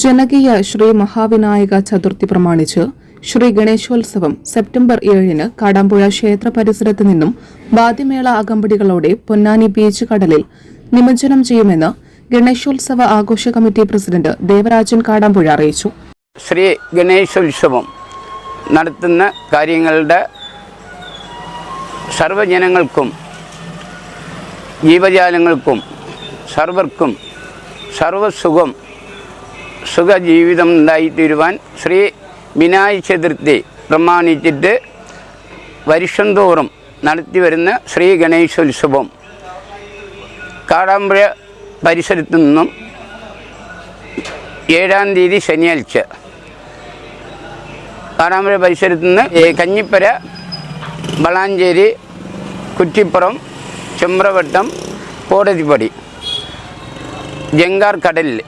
ജനകീയ ശ്രീ മഹാവിനായക ചതുർത്ഥി പ്രമാണിച്ച് ശ്രീ ഗണേശോത്സവം സെപ്റ്റംബർ ഏഴിന് കാടാമ്പുഴ ക്ഷേത്ര പരിസരത്ത് നിന്നും വാദ്യമേള അകമ്പടികളോടെ പൊന്നാനി ബീച്ച് കടലിൽ നിമജ്ജനം ചെയ്യുമെന്ന് ഗണേശോത്സവ ആഘോഷ കമ്മിറ്റി പ്രസിഡന്റ് ദേവരാജൻ കാടാമ്പുഴ അറിയിച്ചു. ശ്രീ ഗണേശോത്സവം നടത്തുന്ന കാര്യങ്ങളുടെ സർവജനങ്ങൾക്കും ജീവജാലങ്ങൾക്കും സർവർക്കും സർവസുഖം സുഖജീവിതം ഉണ്ടായിത്തീരുവാൻ ശ്രീ വിനായക ചതുർത്ഥി പ്രമാണിച്ചിട്ട് വർഷം തോറും നടത്തിവരുന്ന ശ്രീ ഗണേശോത്സവം കാടാമ്പുഴ പരിസരത്തു നിന്നും ഏഴാം തീയതി ശനിയാഴ്ച. കാടാമ്പുഴ പരിസരത്തു നിന്ന് കഞ്ഞിപ്പര വളാഞ്ചേരി കുറ്റിപ്പുറം ചെമ്പ്രവട്ടം കോടതിപ്പടി ജങ്കാർ കടലിൽ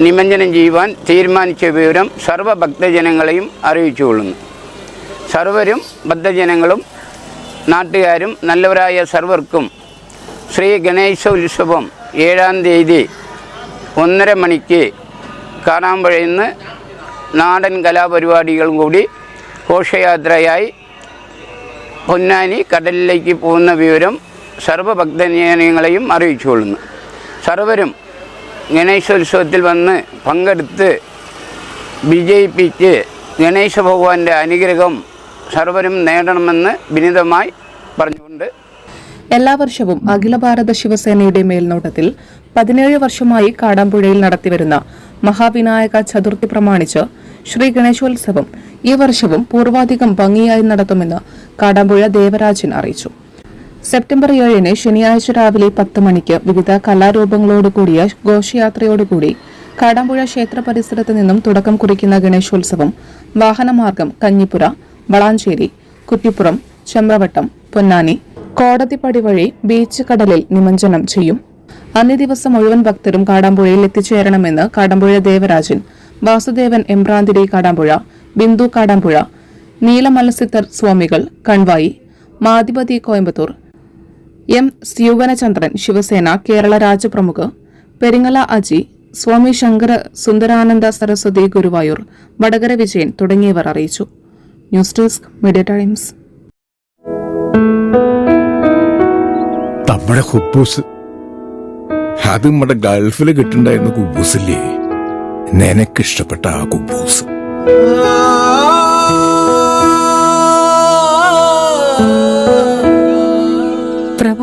നിമഞ്ജനം ചെയ്യുവാൻ തീരുമാനിച്ച വിവരം സർവഭക്തജനങ്ങളെയും അറിയിച്ചുകൊള്ളുന്നു സർവരും ഭക്തജനങ്ങളും നാട്ടുകാരും നല്ലവരായ സർവർക്കും ശ്രീ ഗണേശ ഉത്സവം ഏഴാം തീയതി ഒന്നര മണിക്ക് കാണാമ്പഴയുന്ന നാടൻ കലാപരിപാടികളും കൂടി ഘോഷയാത്രയായി പൊന്നാനി കടലിലേക്ക് പോകുന്ന വിവരം സർവഭക്തജനങ്ങളെയും അറിയിച്ചുകൊള്ളുന്നു സർവരും ഗണേശോത്സവത്തിൽ വന്ന് പങ്കെടുത്ത് വിജയിപ്പിച്ച് ഗണേശ ഭഗവാന്റെ അനുഗ്രഹം സർവരും നേടണമെന്ന് വിനിതമായി പറഞ്ഞുകൊണ്ട് എല്ലാ വർഷവും അഖില ഭാരത ശിവസേനയുടെ മേൽനോട്ടത്തിൽ പതിനേഴ് വർഷമായി കാടാമ്പുഴയിൽ നടത്തിവരുന്ന മഹാവിനായക ചതുർത്ഥി പ്രമാണിച്ച് ശ്രീ ഗണേശോത്സവം ഈ വർഷവും പൂർവാധികം ഭംഗിയായി നടത്തുമെന്ന് കാടാമ്പുഴ ദേവരാജൻ അറിയിച്ചു. സെപ്റ്റംബർ ഏഴിന് ശനിയാഴ്ച രാവിലെ പത്ത് മണിക്ക് വിവിധ കലാരൂപങ്ങളോടുകൂടിയ ഘോഷയാത്രയോടുകൂടി കാടാമ്പുഴ ക്ഷേത്ര പരിസരത്ത് നിന്നും തുടക്കം കുറിക്കുന്ന ഗണേശോത്സവം വാഹനമാർഗം കഞ്ഞിപ്പുര വളാഞ്ചേരി കുറ്റിപ്പുറം ചെമ്രവട്ടം പൊന്നാനി കോടതിപ്പടി വഴി ബീച്ച് കടലിൽ നിമഞ്ജനം ചെയ്യും. അന്നേ ദിവസം മുഴുവൻ ഭക്തരും കാടാമ്പുഴയിൽ എത്തിച്ചേരണമെന്ന് കാടാമ്പുഴ ദേവരാജൻ വാസുദേവൻ എംബ്രാന്തിരി കാടാമ്പുഴ ബിന്ദു കാടാമ്പുഴ നീലമലസിത്തർ സ്വാമികൾ കൺവായി മാധിപതി കോയമ്പത്തൂർ എം സ്യൂവനചന്ദ്രൻ ശിവസേന കേരള രാജപ്രമുഖ് പെരിങ്ങല അജി സ്വാമി ശങ്കര സുന്ദരാനന്ദ സരസ്വതി ഗുരുവായൂർ വടകര വിജയൻ തുടങ്ങിയവർ അറിയിച്ചു. News desk media times. നമ്മുടെ ഹുബൂസ്. അത് നമ്മുടെ ഗൾഫിൽ കിട്ടുണ്ടായിരുന്ന കുബൂസില്ലേ? നിനക്കിഷ്ടപ്പെട്ട ആ കുബൂസ്.